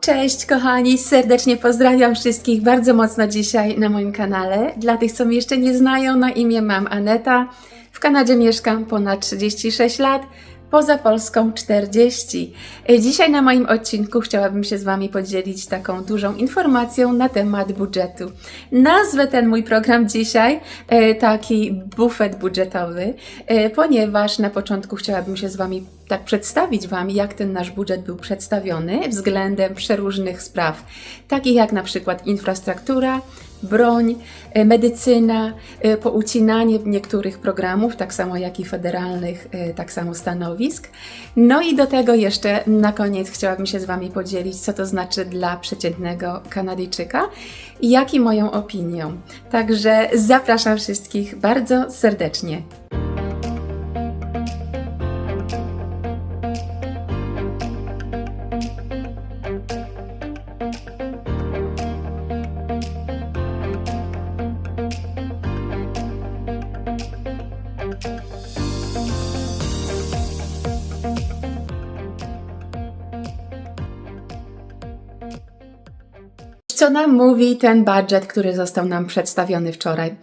Cześć kochani, serdecznie pozdrawiam wszystkich bardzo mocno dzisiaj na moim kanale. Dla tych, co mnie jeszcze nie znają, na imię mam Aneta. W Kanadzie mieszkam ponad 36 lat, poza Polską 40. E, Dzisiaj na moim odcinku chciałabym się z Wami podzielić taką dużą informacją na temat budżetu. Nazwę ten mój program dzisiaj e, taki bufet budżetowy, e, ponieważ na początku chciałabym się z Wami tak przedstawić Wam, jak ten nasz budżet był przedstawiony względem przeróżnych spraw, takich jak na przykład infrastruktura, broń, e, medycyna, e, poucinanie niektórych programów, tak samo jak i federalnych, e, tak samo stanowisk. No i do tego jeszcze na koniec chciałabym się z Wami podzielić, co to znaczy dla przeciętnego Kanadyjczyka i jaki moją opinią. Także zapraszam wszystkich bardzo serdecznie. Nam mówi ten budżet, który został nam przedstawiony wczoraj?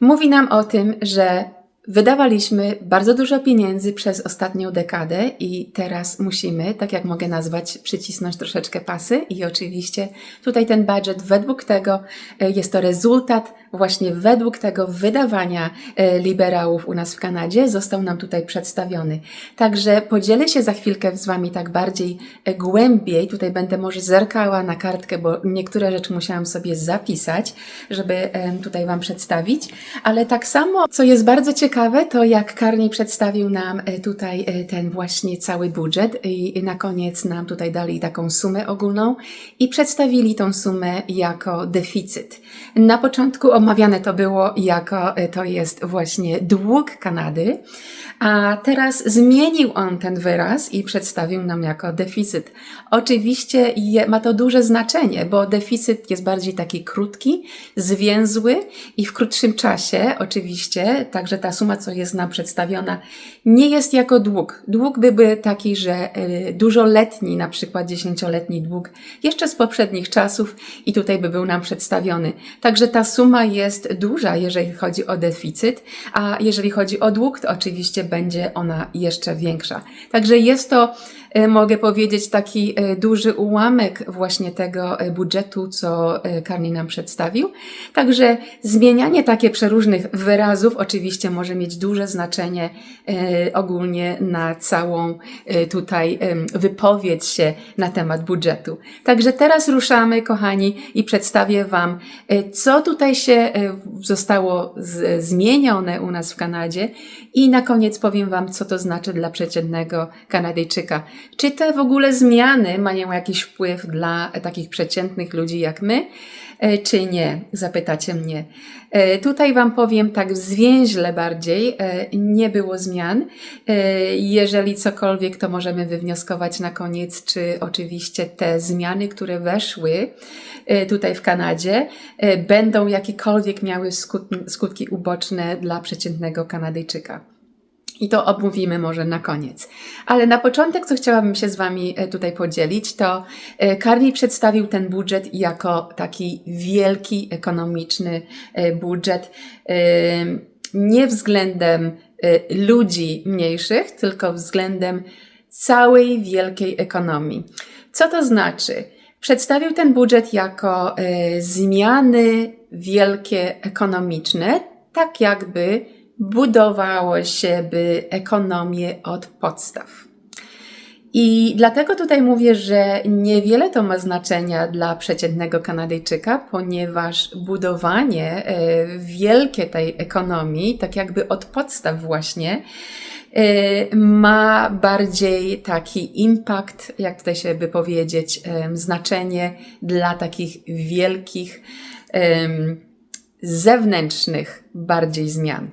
Mówi nam o tym, że wydawaliśmy bardzo dużo pieniędzy przez ostatnią dekadę i teraz musimy, tak jak mogę nazwać, przycisnąć troszeczkę pasy i oczywiście tutaj ten budżet według tego e, jest to rezultat właśnie według tego wydawania e, liberałów u nas w Kanadzie został nam tutaj przedstawiony. Także podzielę się za chwilkę z Wami tak bardziej e, głębiej. Tutaj będę może zerkała na kartkę, bo niektóre rzeczy musiałam sobie zapisać, żeby tutaj Wam przedstawić. Ale tak samo, co jest bardzo ciekawe, to jak Karni przedstawił nam e, tutaj e, ten właśnie cały budżet i na koniec nam tutaj dali taką sumę ogólną i przedstawili tą sumę jako deficyt. Na początku omawiane to było jako e, to jest właśnie dług Kanady, a teraz zmienił on ten wyraz i przedstawił nam jako deficyt. Oczywiście je, ma to duże znaczenie, bo deficyt jest bardziej taki krótki, zwięzły i w krótszym czasie oczywiście, także ta suma, co jest nam przedstawiona, nie jest jako dług. Dług byłby taki, że y, dużoletni, na przykład dziesięcioletni dług, jeszcze z poprzednich czasów i tutaj by był nam przedstawiony. Także ta suma jest duża, jeżeli chodzi o deficyt, a jeżeli chodzi o dług, to oczywiście będzie ona jeszcze większa. Także jest to, mogę powiedzieć, taki e, duży ułamek właśnie tego e, budżetu, co e, Karni nam przedstawił. Także zmienianie takie przeróżnych wyrazów oczywiście może mieć duże znaczenie e, ogólnie na całą e, tutaj wypowiedź się na temat budżetu. Także teraz ruszamy, kochani, i przedstawię Wam, e, co tutaj się e, zostało zmienione u nas w Kanadzie i na koniec powiem Wam, co to znaczy dla przeciętnego Kanadyjczyka. Czy te w ogóle zmiany mają jakiś wpływ dla takich przeciętnych ludzi jak my, e, czy nie? Zapytacie mnie. E, Tutaj Wam powiem tak zwięźle bardziej, e, nie było zmian. Jeżeli cokolwiek, to możemy wywnioskować na koniec, czy oczywiście te zmiany, które weszły tutaj w Kanadzie, będą jakiekolwiek miały skutki uboczne dla przeciętnego Kanadyjczyka. I to omówimy może na koniec. Ale na początek, co chciałabym się z Wami e, tutaj podzielić, to e, Carney przedstawił ten budżet jako taki wielki, ekonomiczny e, budżet, nie względem ludzi mniejszych, tylko względem całej wielkiej ekonomii. Co to znaczy? Przedstawił ten budżet jako zmiany wielkie ekonomiczne, tak jakby budowało się by ekonomię od podstaw. I dlatego tutaj mówię, że niewiele to ma znaczenia dla przeciętnego Kanadyjczyka, ponieważ budowanie e, wielkie tej ekonomii, tak jakby od podstaw właśnie, e, ma bardziej taki impact, jak tutaj się by powiedzieć, em, znaczenie dla takich wielkich, zewnętrznych bardziej zmian.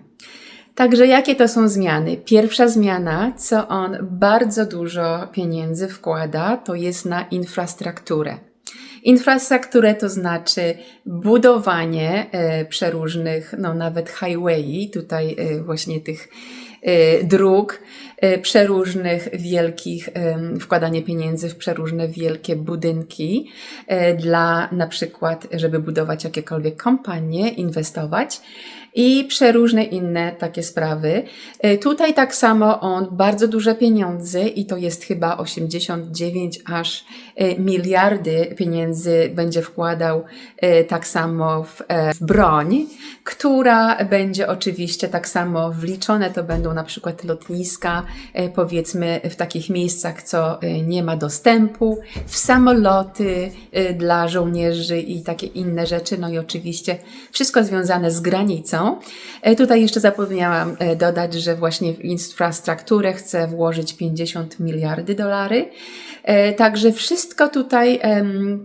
Także jakie to są zmiany? Pierwsza zmiana, co on bardzo dużo pieniędzy wkłada, to jest na infrastrukturę. Infrastrukturę to znaczy budowanie e, przeróżnych, no nawet highway, tutaj e, właśnie tych e, dróg, e, przeróżnych wielkich, em, wkładanie pieniędzy w przeróżne wielkie budynki e, dla na przykład, żeby budować jakiekolwiek kompanie, inwestować i przeróżne inne takie sprawy. E, Tutaj tak samo on bardzo duże pieniądze i to jest chyba 89 aż e, miliardy pieniędzy będzie wkładał e, tak samo w, w broń, która będzie oczywiście tak samo wliczone, to będą na przykład lotniska, powiedzmy w takich miejscach, co nie ma dostępu, w samoloty dla żołnierzy i takie inne rzeczy, no i oczywiście wszystko związane z granicą. E, Tutaj jeszcze zapomniałam e, dodać, że właśnie w infrastrukturę chce włożyć 50 miliardy dolary. E, Także wszystko tutaj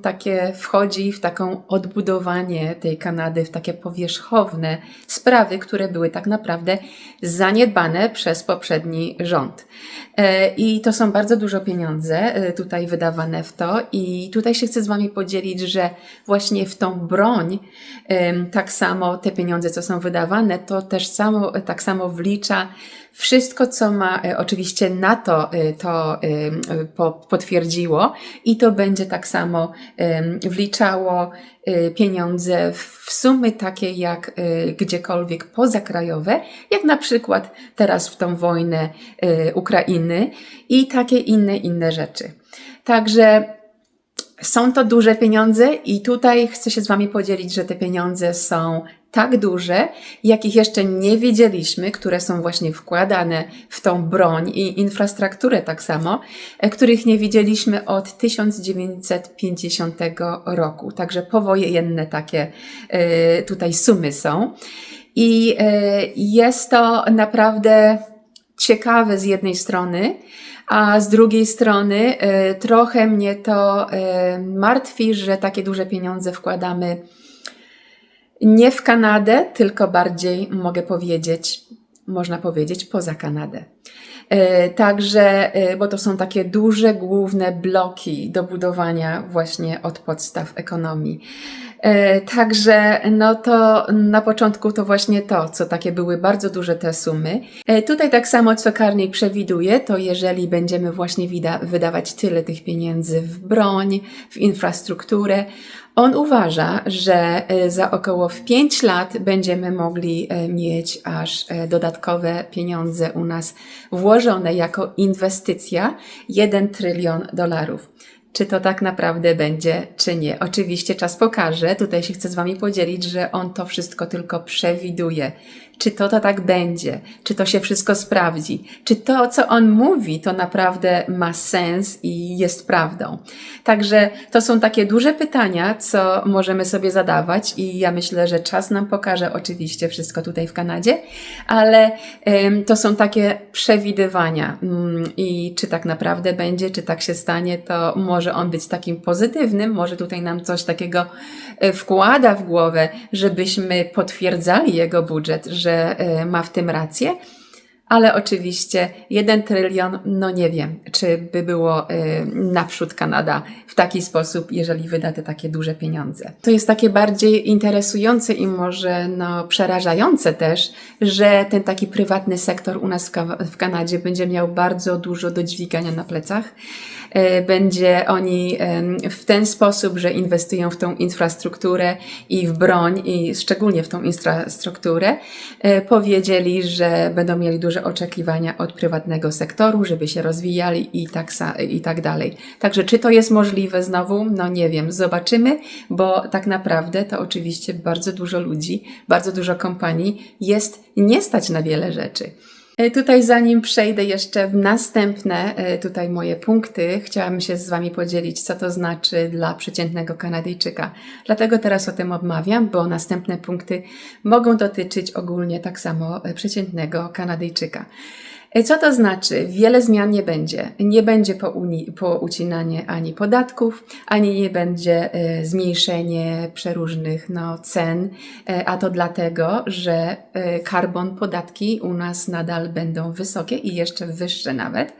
takie wchodzi w taką odbudowanie tej Kanady, w takie powierzchowne sprawy, które były tak naprawdę zaniedbane przez poprzedni rząd. E, I to są bardzo dużo pieniądze e, tutaj wydawane w to i tutaj się chcę z Wami podzielić, że właśnie w tą broń tak samo te pieniądze, co są wydawane, to też samo, tak samo wlicza wszystko, co ma e, oczywiście NATO to po, potwierdziło. I to będzie tak samo wliczało pieniądze w sumy takie jak e, gdziekolwiek pozakrajowe, jak na przykład teraz w tą wojnę e, Ukrainy i takie inne, inne rzeczy. Także są to duże pieniądze i tutaj chcę się z Wami podzielić, że te pieniądze są tak duże, jakich jeszcze nie wiedzieliśmy, które są właśnie wkładane w tą broń i infrastrukturę tak samo, e, których nie widzieliśmy od 1950 roku. Także powojenne takie e, tutaj sumy są. I e, jest to naprawdę ciekawe z jednej strony, a z drugiej strony trochę mnie to martwi, że takie duże pieniądze wkładamy nie w Kanadę, tylko bardziej mogę powiedzieć, można powiedzieć poza Kanadę. E, Także, e, bo to są takie duże, główne bloki do budowania właśnie od podstaw ekonomii. E, Także, no to na początku to właśnie to, co takie były bardzo duże te sumy. Tutaj tak samo, co Karnik przewiduje, to jeżeli będziemy właśnie wydawać tyle tych pieniędzy w broń, w infrastrukturę, on uważa, że e, za około w 5 lat będziemy mogli e, mieć aż e, dodatkowe pieniądze u nas włożone jako inwestycja 1 trylion dolarów. Czy to tak naprawdę będzie, czy nie? Oczywiście czas pokaże. Tutaj się chcę z Wami podzielić, że on to wszystko tylko przewiduje. Czy to, to tak będzie? Czy to się wszystko sprawdzi? Czy to, co on mówi, to naprawdę ma sens i jest prawdą? Także to są takie duże pytania, co możemy sobie zadawać, i ja myślę, że czas nam pokaże oczywiście wszystko tutaj w Kanadzie, ale em, to są takie przewidywania. Mm, I czy tak naprawdę będzie, czy tak się stanie, to może on być takim pozytywnym, może tutaj nam coś takiego e, wkłada w głowę, żebyśmy potwierdzali jego budżet, że e, ma w tym rację. Ale oczywiście jeden trylion, no nie wiem, czy by było y, naprzód Kanada w taki sposób, jeżeli wyda te takie duże pieniądze. To jest takie bardziej interesujące i może no, przerażające też, że ten taki prywatny sektor u nas w, w Kanadzie będzie miał bardzo dużo do dźwigania na plecach. E, Będzie oni w ten sposób, że inwestują w tą infrastrukturę i w broń, i szczególnie w tą infrastrukturę, e, powiedzieli, że będą mieli duże oczekiwania od prywatnego sektoru, żeby się rozwijali i tak, i tak dalej. Także czy to jest możliwe znowu? No nie wiem, zobaczymy, bo tak naprawdę to oczywiście bardzo dużo ludzi, bardzo dużo kompanii jest nie stać na wiele rzeczy. E, Tutaj zanim przejdę jeszcze w następne e, tutaj moje punkty, chciałam się z Wami podzielić, co to znaczy dla przeciętnego Kanadyjczyka. Dlatego teraz o tym obmawiam, bo następne punkty mogą dotyczyć ogólnie tak samo e, przeciętnego Kanadyjczyka. E, Co to znaczy? Wiele zmian nie będzie. Nie będzie pouni- poucinanie ani podatków, ani nie będzie e, zmniejszenie przeróżnych no, cen, e, a to dlatego, że karbon podatki u nas nadal będą wysokie i jeszcze wyższe nawet.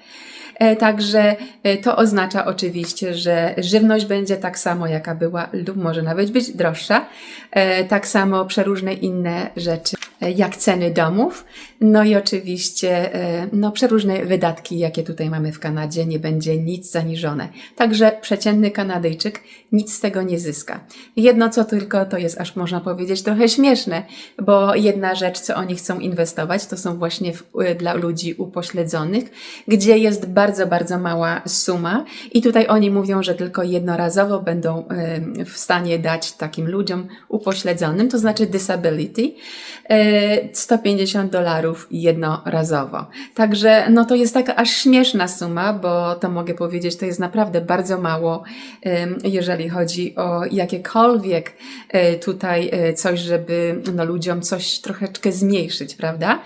E, Także e, to oznacza oczywiście, że żywność będzie tak samo, jaka była, lub może nawet być droższa. E, Tak samo przeróżne inne rzeczy, jak ceny domów. No i oczywiście no, przeróżne wydatki, jakie tutaj mamy w Kanadzie, nie będzie nic zaniżone. Także przeciętny Kanadyjczyk nic z tego nie zyska. Jedno co tylko, to jest aż można powiedzieć trochę śmieszne, bo jedna rzecz, co oni chcą inwestować, to są właśnie w, y, dla ludzi upośledzonych, gdzie jest bardzo, bardzo mała suma i tutaj oni mówią, że tylko jednorazowo będą y, w stanie dać takim ludziom upośledzonym, to znaczy disability, y, 150 dolarów jednorazowo. Także no to jest taka aż śmieszna suma, bo to mogę powiedzieć, to jest naprawdę bardzo mało, ym, jeżeli chodzi o jakiekolwiek y, tutaj y, coś, żeby no, ludziom coś troszeczkę zmniejszyć, prawda?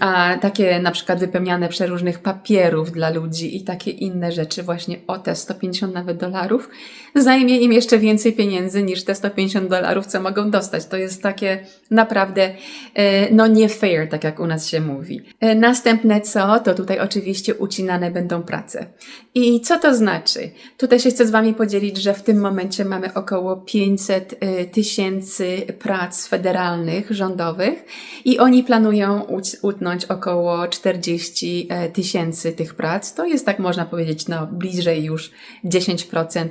A takie na przykład wypełniane przeróżnych papierów dla ludzi i takie inne rzeczy, właśnie o te 150 nawet dolarów, zajmie im jeszcze więcej pieniędzy niż te 150 dolarów, co mogą dostać. To jest takie naprawdę e, no nie fair, tak jak u nas się mówi. E, Następne co, to tutaj oczywiście ucinane będą prace. I co to znaczy? Tutaj się chcę z Wami podzielić, że w tym momencie mamy około 500 e, tysięcy prac federalnych, rządowych i oni planują utnąć około 40 e, tysięcy tych prac. To jest tak można powiedzieć, no bliżej już 10%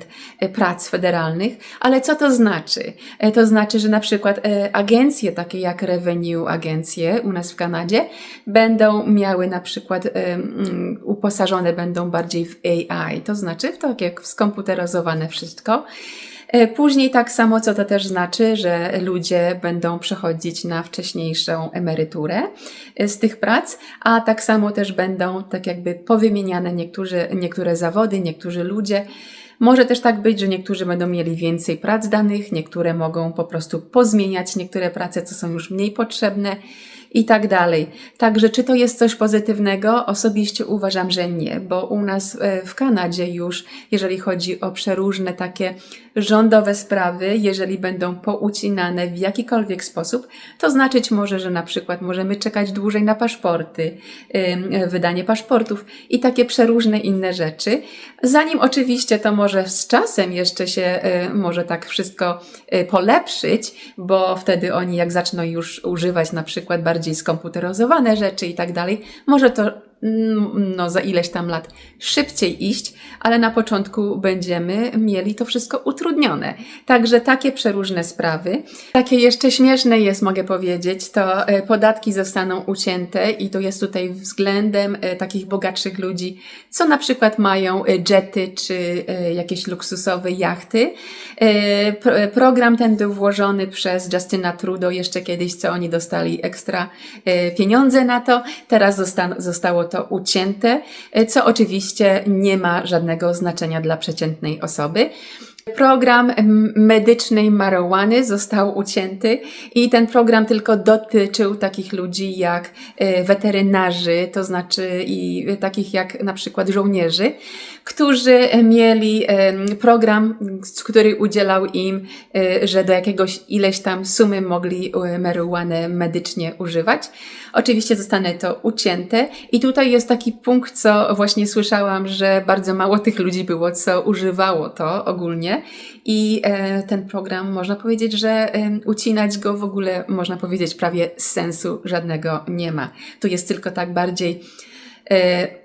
prac federalnych. Ale co to znaczy? E, To znaczy, że na przykład e, agencje takie jak Revenue agencje u nas w Kanadzie będą miały na przykład e, uposażone będą bardziej w AI, to znaczy w takie skomputeryzowane wszystko. E, Później tak samo, co to też znaczy, że ludzie będą przechodzić na wcześniejszą emeryturę e, z tych prac, a tak samo też będą tak jakby powymieniane niektórzy, niektóre zawody, niektórzy ludzie. Może też tak być, że niektórzy będą mieli więcej prac danych, niektóre mogą po prostu pozmieniać niektóre prace, co są już mniej potrzebne i tak dalej. Także czy to jest coś pozytywnego? Osobiście uważam, że nie, bo u nas e, w Kanadzie już, jeżeli chodzi o przeróżne takie rządowe sprawy, jeżeli będą poucinane w jakikolwiek sposób, to znaczyć może, że na przykład możemy czekać dłużej na paszporty, wydanie paszportów i takie przeróżne inne rzeczy. Zanim oczywiście to może z czasem jeszcze się y, może tak wszystko y, polepszyć, bo wtedy oni jak zaczną już używać na przykład bardziej skomputeryzowane rzeczy i tak dalej, może to no, za ileś tam lat szybciej iść, ale na początku będziemy mieli to wszystko utrudnione. Także takie przeróżne sprawy. Takie jeszcze śmieszne jest, mogę powiedzieć, to e, podatki zostaną ucięte i to jest tutaj względem e, takich bogatszych ludzi, co na przykład mają e, jety czy jakieś luksusowe jachty. Pro- Program ten był włożony przez Justina Trudeau jeszcze kiedyś, co oni dostali ekstra pieniądze na to. Teraz zosta- zostało to ucięte, e, co oczywiście nie ma żadnego znaczenia dla przeciętnej osoby. Program medycznej marihuany został ucięty i ten program tylko dotyczył takich ludzi jak e, weterynarzy, to znaczy i takich jak na przykład żołnierzy, którzy mieli program, który udzielał im, e, że do jakiegoś ileś tam sumy mogli e, marihuanę medycznie używać. Oczywiście zostanie to ucięte i tutaj jest taki punkt, co właśnie słyszałam, że bardzo mało tych ludzi było, co używało to ogólnie i e, ten program można powiedzieć, że ucinać go w ogóle można powiedzieć prawie sensu żadnego nie ma. Tu jest tylko tak bardziej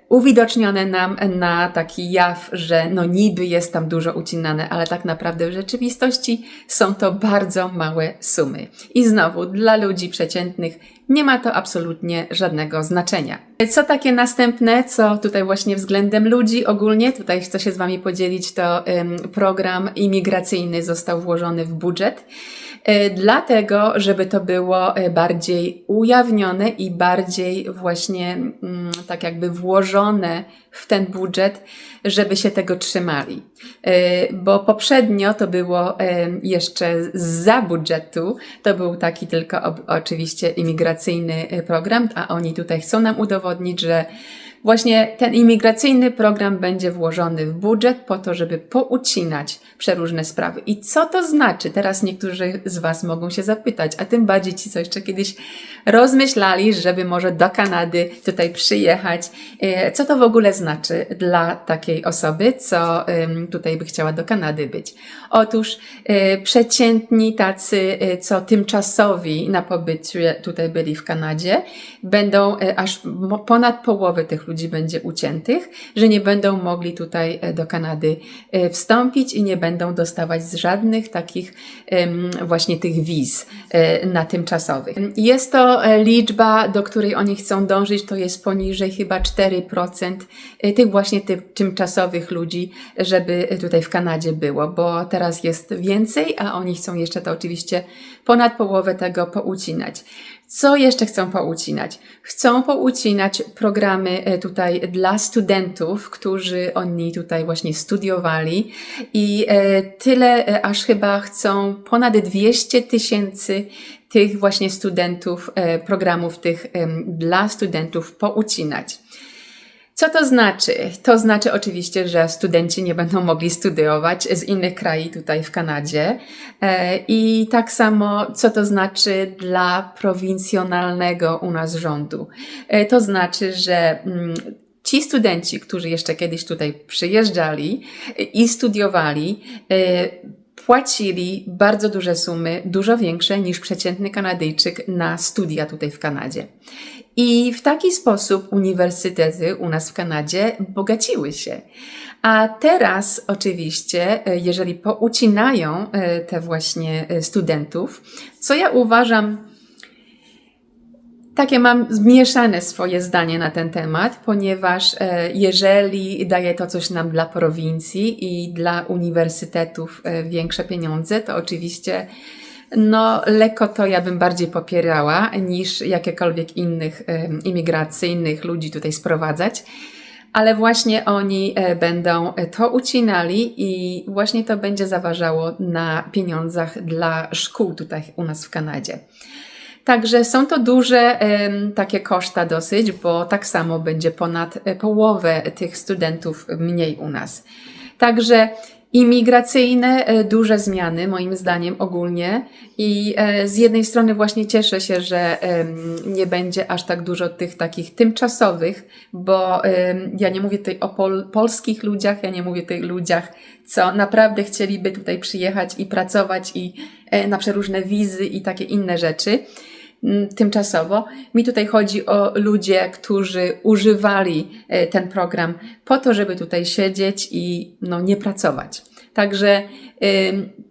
uwidocznione nam na taki jaw, że no niby jest tam dużo ucinane, ale tak naprawdę w rzeczywistości są to bardzo małe sumy. I znowu, dla ludzi przeciętnych nie ma to absolutnie żadnego znaczenia. Co takie następne, co tutaj właśnie względem ludzi ogólnie, tutaj chcę się z Wami podzielić, to program imigracyjny został włożony w budżet. E, Dlatego, żeby to było e, bardziej ujawnione i bardziej właśnie mm, tak jakby włożone w ten budżet, żeby się tego trzymali. E, Bo poprzednio to było jeszcze za budżetu, to był taki tylko oczywiście imigracyjny e, program, a oni tutaj chcą nam udowodnić, że Właśnie ten imigracyjny program będzie włożony w budżet po to, żeby poucinać przeróżne sprawy. I co to znaczy? Teraz niektórzy z Was mogą się zapytać, a tym bardziej ci, co jeszcze kiedyś rozmyślali, żeby może do Kanady tutaj przyjechać. E, co to w ogóle znaczy dla takiej osoby, co tutaj by chciała do Kanady być? Otóż e, przeciętni tacy, e, co tymczasowi na pobycie tutaj byli w Kanadzie, będą aż ponad połowę tych ludzi będzie uciętych, że nie będą mogli tutaj do Kanady wstąpić i nie będą dostawać z żadnych takich właśnie tych wiz na tymczasowych. Jest to E, liczba, do której oni chcą dążyć, to jest poniżej chyba 4% e, tych właśnie tych tymczasowych ludzi, żeby tutaj w Kanadzie było, bo teraz jest więcej, a oni chcą jeszcze to oczywiście ponad połowę tego poucinać. Co jeszcze chcą poucinać? Chcą poucinać programy e, tutaj dla studentów, którzy oni tutaj właśnie studiowali i tyle aż chyba chcą ponad 200 tysięcy tych właśnie studentów, e, programów tych dla studentów poucinać. Co to znaczy? To znaczy oczywiście, że studenci nie będą mogli studiować z innych krajów tutaj w Kanadzie. E, I tak samo, co to znaczy dla prowincjonalnego u nas rządu? E, to znaczy, że mm, ci studenci, którzy jeszcze kiedyś tutaj przyjeżdżali i studiowali, płacili bardzo duże sumy, dużo większe niż przeciętny Kanadyjczyk na studia tutaj w Kanadzie. I w taki sposób uniwersytety u nas w Kanadzie bogaciły się. A teraz oczywiście, e, jeżeli poucinają e, te właśnie e, studentów, co ja uważam takie mam zmieszane swoje zdanie na ten temat, ponieważ jeżeli daje to coś nam dla prowincji i dla uniwersytetów większe pieniądze, to oczywiście no, lekko to ja bym bardziej popierała niż jakiekolwiek innych e, imigracyjnych ludzi tutaj sprowadzać. Ale właśnie oni będą to ucinali i właśnie to będzie zaważało na pieniądzach dla szkół tutaj u nas w Kanadzie. Także są to duże takie koszta dosyć, bo tak samo będzie ponad e, połowę tych studentów mniej u nas. Także imigracyjne e, duże zmiany, moim zdaniem ogólnie. I e, z jednej strony właśnie cieszę się, że nie będzie aż tak dużo tych takich tymczasowych, bo ja nie mówię tutaj o pol polskich ludziach, ja nie mówię o ludziach, co naprawdę chcieliby tutaj przyjechać i pracować i na przeróżne wizy i takie inne rzeczy tymczasowo. Mi tutaj chodzi o ludzie, którzy używali e, ten program po to, żeby tutaj siedzieć i no, nie pracować. Także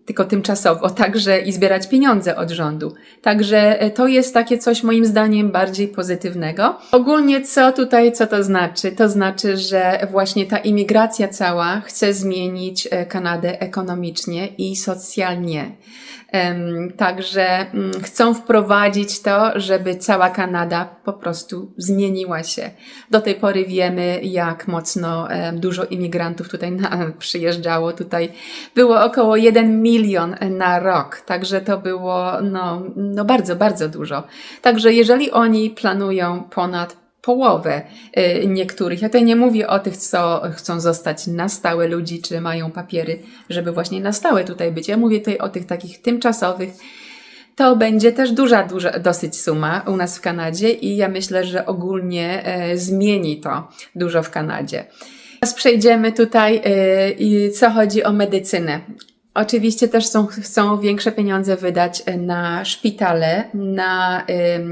tylko tymczasowo, także i zbierać pieniądze od rządu. Także e, to jest takie coś moim zdaniem bardziej pozytywnego. Ogólnie co tutaj, co to znaczy? To znaczy, że właśnie ta imigracja cała chce zmienić e, Kanadę ekonomicznie i socjalnie. Także mm, chcą wprowadzić to, żeby cała Kanada po prostu zmieniła się. Do tej pory wiemy, jak mocno dużo imigrantów tutaj przyjeżdżało. Tutaj było około 1 milion na rok, także to było no, no bardzo, bardzo dużo. Także jeżeli oni planują ponad połowę y, niektórych. Ja tutaj nie mówię o tych, co chcą zostać na stałe ludzi, czy mają papiery, żeby właśnie na stałe tutaj być. Ja mówię tutaj o tych takich tymczasowych. To będzie też duża, duża dosyć suma u nas w Kanadzie i ja myślę, że ogólnie e, zmieni to dużo w Kanadzie. Teraz przejdziemy tutaj, e, co chodzi o medycynę. Oczywiście też są, chcą większe pieniądze wydać e, na szpitale, na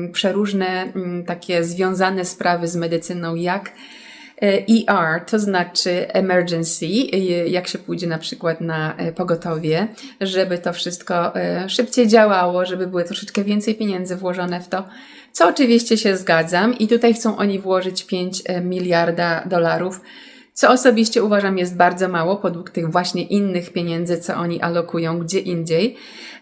y, przeróżne y, takie związane sprawy z medycyną, jak ER, to znaczy emergency, jak się pójdzie na przykład na e, pogotowie, żeby to wszystko e, szybciej działało, żeby były troszeczkę więcej pieniędzy włożone w to, co oczywiście się zgadzam i tutaj chcą oni włożyć 5 miliarda dolarów co osobiście uważam jest bardzo mało podług tych właśnie innych pieniędzy, co oni alokują gdzie indziej.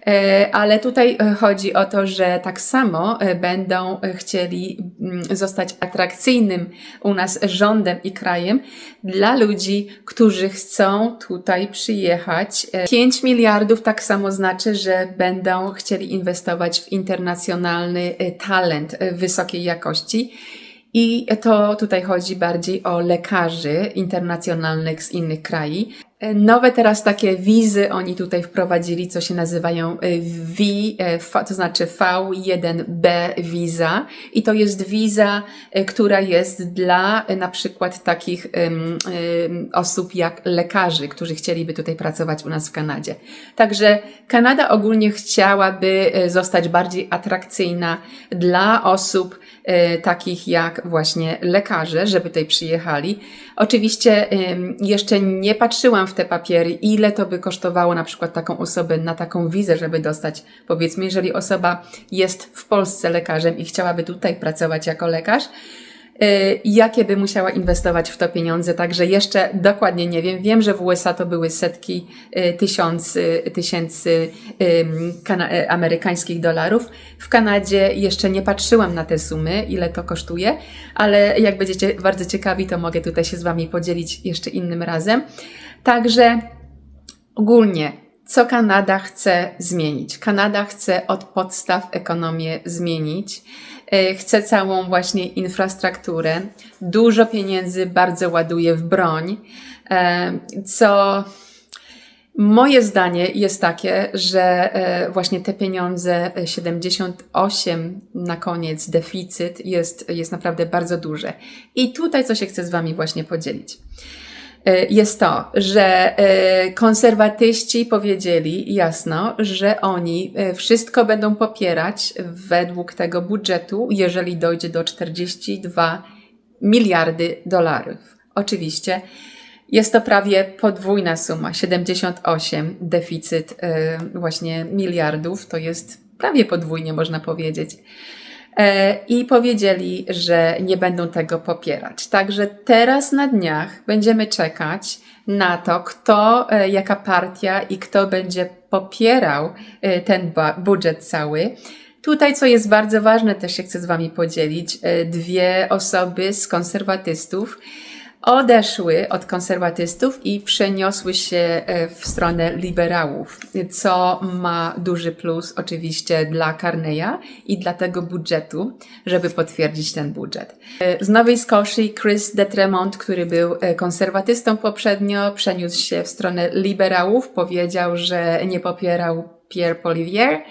E, ale tutaj e, chodzi o to, że tak samo e, będą chcieli mm, zostać atrakcyjnym u nas rządem i krajem dla ludzi, którzy chcą tutaj przyjechać. 5 miliardów tak samo znaczy, że będą chcieli inwestować w internacjonalny talent wysokiej jakości I to tutaj chodzi bardziej o lekarzy internacjonalnych z innych krajów. Nowe teraz takie wizy oni tutaj wprowadzili, co się nazywają V, to znaczy V1B wiza. I to jest wiza, która jest dla na przykład takich um, um, osób jak lekarzy, którzy chcieliby tutaj pracować u nas w Kanadzie. Także Kanada ogólnie chciałaby zostać bardziej atrakcyjna dla osób, E, takich jak właśnie lekarze, żeby tutaj przyjechali. Oczywiście jeszcze nie patrzyłam w te papiery, ile to by kosztowało na przykład taką osobę na taką wizę, żeby dostać. Powiedzmy, jeżeli osoba jest w Polsce lekarzem i chciałaby tutaj pracować jako lekarz, jakie by musiała inwestować w to pieniądze. Także jeszcze dokładnie nie wiem. Wiem, że w USA to były setki y, tysiący, tysięcy y, amerykańskich dolarów. W Kanadzie jeszcze nie patrzyłam na te sumy, ile to kosztuje, ale jak będziecie bardzo ciekawi, to mogę tutaj się z Wami podzielić jeszcze innym razem. Także ogólnie co Kanada chce zmienić? Kanada chce od podstaw ekonomię zmienić. E, chce całą właśnie infrastrukturę. Dużo pieniędzy bardzo ładuje w broń, e, co Moje zdanie jest takie, że e, właśnie te pieniądze 78 na koniec deficyt jest, jest naprawdę bardzo duże. I tutaj co się chcę z Wami właśnie podzielić. E, jest to, że e, konserwatyści powiedzieli jasno, że oni e, wszystko będą popierać według tego budżetu, jeżeli dojdzie do 42 miliardy dolarów. Oczywiście jest to prawie podwójna suma, 78 deficyt właśnie miliardów, to jest prawie podwójnie można powiedzieć. E, i powiedzieli, że nie będą tego popierać. Także teraz na dniach będziemy czekać na to, kto, e, jaka partia i kto będzie popierał e, ten budżet cały. Tutaj, co jest bardzo ważne, też się chcę z Wami podzielić, dwie osoby z konserwatystów odeszły od konserwatystów i przeniosły się e, w stronę liberałów, co ma duży plus oczywiście dla Carneya i dla tego budżetu, żeby potwierdzić ten budżet. E, z Nowej Scotii Chris Detremont, który był e, konserwatystą poprzednio, przeniósł się w stronę liberałów, powiedział, że nie popierał Pierre Polivier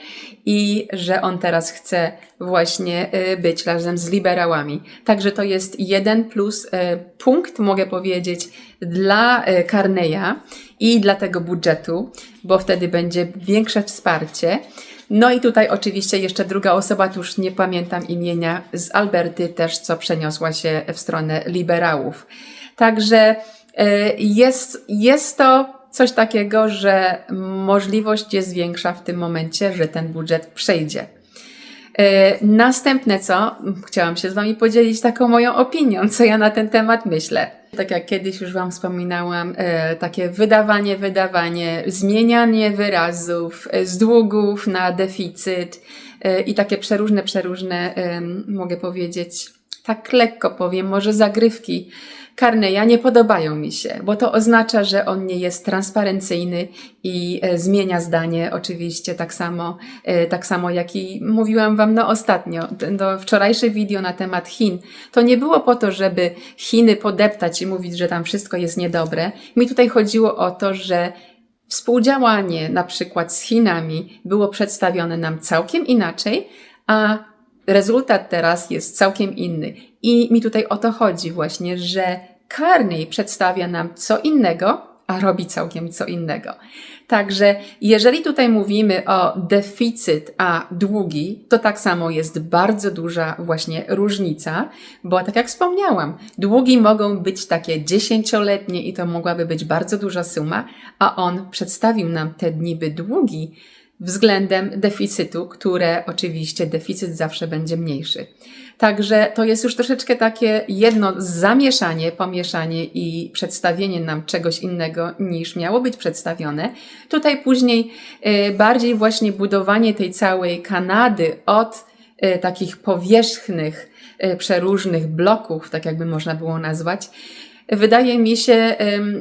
i że on teraz chce właśnie y, być razem z liberałami. Także to jest jeden plus y, punkt, mogę powiedzieć, dla y, Carneya i dla tego budżetu, bo wtedy będzie większe wsparcie. No i tutaj oczywiście jeszcze druga osoba, tu już nie pamiętam imienia, z Alberty też, co przeniosła się w stronę liberałów. Także jest, jest to coś takiego, że możliwość jest większa w tym momencie, że ten budżet przejdzie. E, następne co, chciałam się z Wami podzielić taką moją opinią, co ja na ten temat myślę. Tak jak kiedyś już Wam wspominałam, e, takie wydawanie, wydawanie, zmienianie wyrazów e, z długów na deficyt i takie przeróżne, przeróżne, mogę powiedzieć, tak lekko powiem, może zagrywki Carneya nie podobają mi się, bo to oznacza, że on nie jest transparencyjny i e, zmienia zdanie oczywiście tak samo, e, tak samo jak i mówiłam Wam no ostatnio, do wczorajsze video na temat Chin. To nie było po to, żeby Chiny podeptać i mówić, że tam wszystko jest niedobre. Mi tutaj chodziło o to, że współdziałanie na przykład z Chinami było przedstawione nam całkiem inaczej, a rezultat teraz jest całkiem inny. I mi tutaj o to chodzi właśnie, że Carney przedstawia nam co innego, a robi całkiem co innego. Także jeżeli tutaj mówimy o deficyt, a długi, to tak samo jest bardzo duża właśnie różnica, bo tak jak wspomniałam, długi mogą być takie dziesięcioletnie i to mogłaby być bardzo duża suma, a on przedstawił nam te niby długi względem deficytu, które oczywiście deficyt zawsze będzie mniejszy. Także to jest już troszeczkę takie jedno zamieszanie, pomieszanie i przedstawienie nam czegoś innego niż miało być przedstawione. Tutaj później y, bardziej właśnie budowanie tej całej Kanady od y, takich powierzchnych, y, przeróżnych bloków, tak jakby można było nazwać, Wydaje mi się,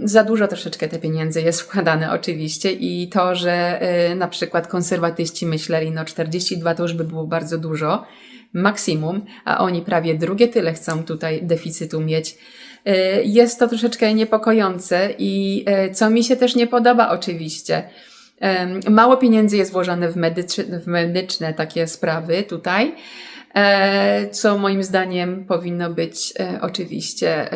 za dużo troszeczkę te pieniędzy jest wkładane oczywiście i to, że na przykład konserwatyści myśleli, no 42 to już by było bardzo dużo, maksimum, a oni prawie drugie tyle chcą tutaj deficytu mieć. E, Jest to troszeczkę niepokojące i e, co mi się też nie podoba oczywiście. Mało pieniędzy jest włożone w, medyczy, w medyczne takie sprawy tutaj, e, co moim zdaniem powinno być e, oczywiście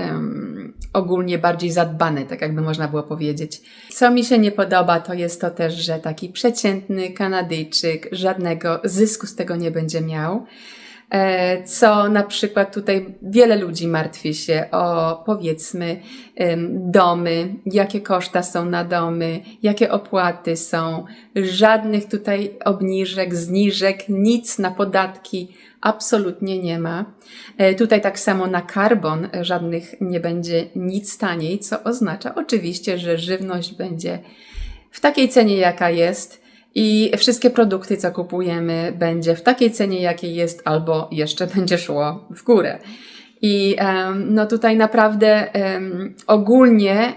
ogólnie bardziej zadbane, tak jakby można było powiedzieć. Co mi się nie podoba, to jest to też, że taki przeciętny Kanadyjczyk żadnego zysku z tego nie będzie miał. E, Co na przykład tutaj wiele ludzi martwi się o powiedzmy domy, jakie koszta są na domy, jakie opłaty są, żadnych tutaj obniżek, zniżek, nic na podatki absolutnie nie ma. E, Tutaj tak samo na karbon żadnych nie będzie nic taniej, co oznacza oczywiście, że żywność będzie w takiej cenie, jaka jest. I wszystkie produkty, co kupujemy, będzie w takiej cenie, jakiej jest, albo jeszcze będzie szło w górę. I no tutaj naprawdę ogólnie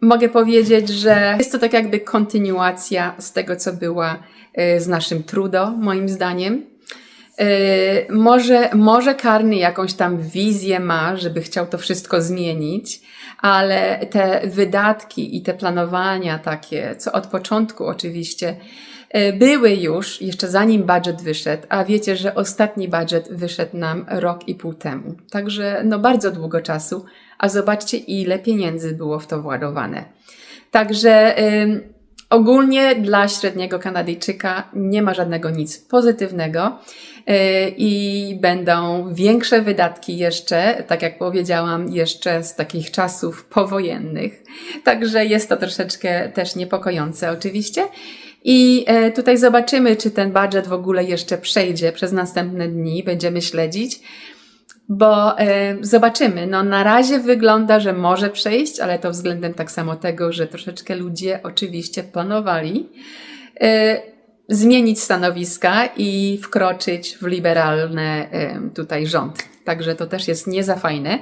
mogę powiedzieć, że jest to tak jakby kontynuacja z tego, co była e, z naszym Trudo, moim zdaniem. E, Może, może karny jakąś tam wizję ma, żeby chciał to wszystko zmienić, ale te wydatki i te planowania takie, co od początku oczywiście e, były już, jeszcze zanim budżet wyszedł, a wiecie, że ostatni budżet wyszedł nam rok i pół temu. Także no bardzo długo czasu, a zobaczcie ile pieniędzy było w to władowane. Także ogólnie dla średniego Kanadyjczyka nie ma żadnego nic pozytywnego yy, i będą większe wydatki jeszcze, tak jak powiedziałam, jeszcze z takich czasów powojennych. Także jest to troszeczkę też niepokojące oczywiście. I e, tutaj zobaczymy, czy ten budżet w ogóle jeszcze przejdzie przez następne dni. Będziemy śledzić bo e, zobaczymy. No, na razie wygląda, że może przejść, ale to względem tak samo tego, że troszeczkę ludzie oczywiście planowali e, zmienić stanowiska i wkroczyć w liberalny e, tutaj rząd. Także to też jest nie za fajne.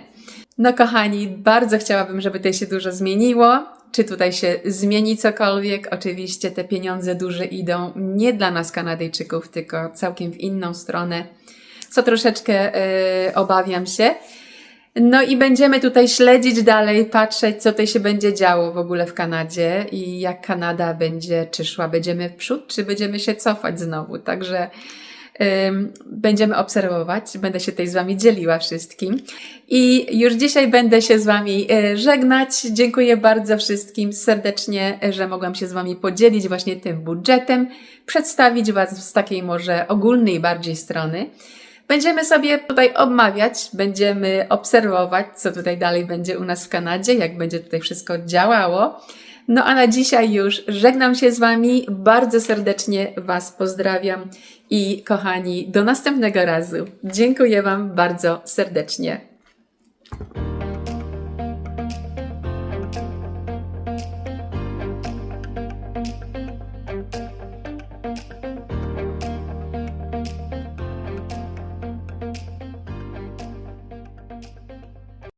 No kochani, bardzo chciałabym, żeby tutaj się dużo zmieniło. Czy tutaj się zmieni cokolwiek? Oczywiście te pieniądze duże idą nie dla nas Kanadyjczyków, tylko całkiem w inną stronę co troszeczkę e, obawiam się. No i będziemy tutaj śledzić dalej, patrzeć, co tutaj się będzie działo w ogóle w Kanadzie i jak Kanada będzie, czy szła będziemy w przód, czy będziemy się cofać znowu. Także ym, będziemy obserwować, będę się tutaj z Wami dzieliła wszystkim. I już dzisiaj będę się z Wami e, żegnać. Dziękuję bardzo wszystkim serdecznie, e, że mogłam się z Wami podzielić właśnie tym budżetem, przedstawić Was z takiej może ogólnej bardziej strony. Będziemy sobie tutaj omawiać, będziemy obserwować, co tutaj dalej będzie u nas w Kanadzie, jak będzie tutaj wszystko działało. No a na dzisiaj już żegnam się z Wami, bardzo serdecznie Was pozdrawiam i kochani, do następnego razu. Dziękuję Wam bardzo serdecznie.